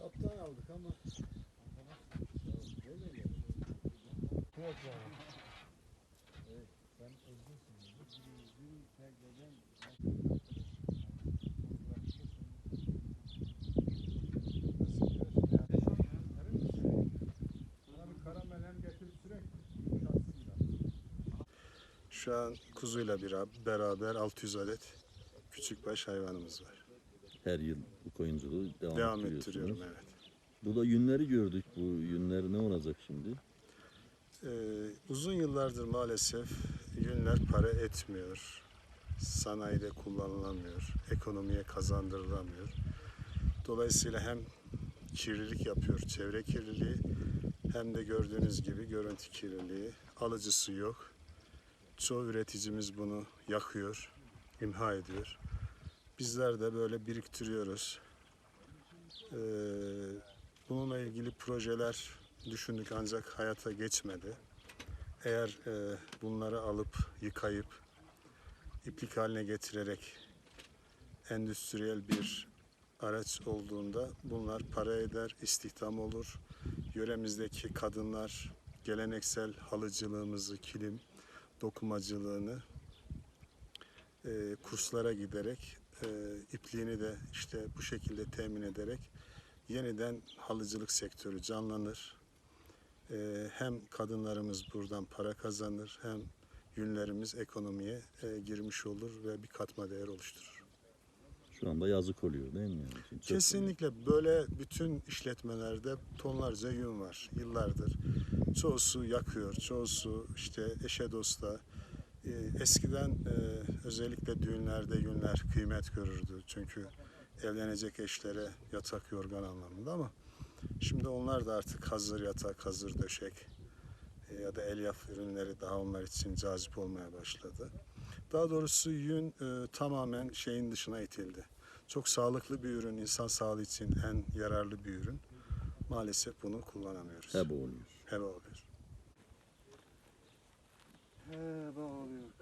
Kaptan aldık ama. Evet, sen özgürsün. Şu an kuzuyla bir- beraber 600 adet küçükbaş hayvanımız var. Her yıl bu koyunculuğu devam, Devam ettiriyorum evet. Burada yünleri gördük. Bu yünler ne olacak şimdi? Ee, uzun yıllardır maalesef yünler para etmiyor. Sanayide kullanılamıyor. Ekonomiye kazandırılamıyor. Dolayısıyla hem kirlilik yapıyor, çevre kirliliği hem de gördüğünüz gibi görüntü kirliliği. Alıcısı yok. Çoğu üreticimiz bunu yakıyor, imha ediyor. Bizler de böyle biriktiriyoruz. Ee, bununla ilgili projeler düşündük ancak hayata geçmedi. Eğer e, bunları alıp yıkayıp iplik haline getirerek endüstriyel bir araç olduğunda bunlar para eder, istihdam olur. Yöremizdeki kadınlar geleneksel halıcılığımızı, kilim dokumacılığını e, kurslara giderek e, ipliğini de işte bu şekilde temin ederek yeniden halıcılık sektörü canlanır. Ee, hem kadınlarımız buradan para kazanır hem yünlerimiz ekonomiye e, girmiş olur ve bir katma değer oluşturur. Şu anda yazık oluyor değil mi? Yani? Şimdi Kesinlikle böyle bütün işletmelerde tonlarca yün var yıllardır. Çoğusu yakıyor, çoğusu işte eşe dosta. Ee, Eskiden e, özellikle düğünlerde yünler kıymet görürdü. Çünkü evlenecek eşlere yatak yorgan anlamında ama şimdi onlar da artık hazır yatak, hazır döşek e, ya da elyaf ürünleri daha onlar için cazip olmaya başladı. Daha doğrusu yün e, tamamen şeyin dışına itildi. Çok sağlıklı bir ürün, insan sağlığı için en yararlı bir ürün. Maalesef bunu kullanamıyoruz. Heba oluyor. Heba oluyor. He, bağlıyor.